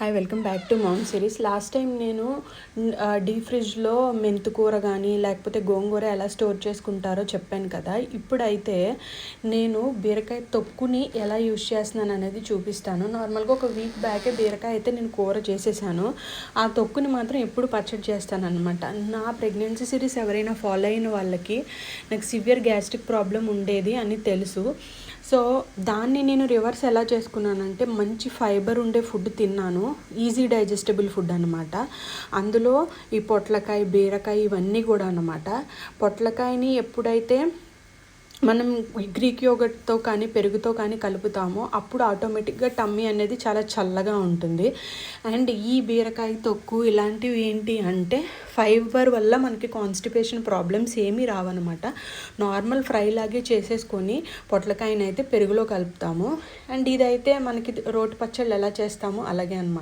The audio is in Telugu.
హాయ్ వెల్కమ్ బ్యాక్ టు మౌన్ సిరీస్ లాస్ట్ టైం నేను డీ ఫ్రిడ్జ్లో మెంతుకూర కానీ లేకపోతే గోంగూర ఎలా స్టోర్ చేసుకుంటారో చెప్పాను కదా. ఇప్పుడైతే నేను బీరకాయ తొక్కుని ఎలా యూస్ చేస్తున్నాను అనేది చూపిస్తాను. నార్మల్గా ఒక వీక్ బ్యాకే బీరకాయ అయితే నేను కూర చేసేసాను. ఆ తొక్కుని మాత్రం ఎప్పుడు పచ్చడి చేస్తాను అనమాట నా ప్రెగ్నెన్సీ సిరీస్ ఎవరైనా ఫాలో అయిన వాళ్ళకి నాకు సివియర్ గ్యాస్ట్రిక్ ప్రాబ్లం ఉండేది అని తెలుసు. సో దాన్ని నేను రివర్స్ ఎలా చేసుకున్నానంటే మంచి ఫైబర్ ఉండే ఫుడ్ తిన్నాను. ఈజీ డైజెస్టబుల్ ఫుడ్ అనమాట అందులో ఈ పొట్లకాయ బీరకాయ ఇవన్నీ కూడా అనమాట పొట్లకాయని ఎప్పుడైతే మనం గ్రీక్ యోగట్తో కానీ పెరుగుతో కానీ కలుపుతామో అప్పుడు ఆటోమేటిక్గా టమ్మీ అనేది చాలా చల్లగా ఉంటుంది. అండ్ ఈ బీరకాయ తొక్కు ఇలాంటివి ఏంటి అంటే ఫైబర్ వల్ల మనకి కాన్స్టిపేషన్ ప్రాబ్లమ్స్ ఏమీ రావన్నమాట. నార్మల్ ఫ్రై లాగే చేసేసుకొని పొట్లకాయనైతే పెరుగులో కలుపుతాము. అండ్ ఇదైతే మనకి రోటి పచ్చళ్ళు ఎలా చేస్తామో అలాగే అనమాట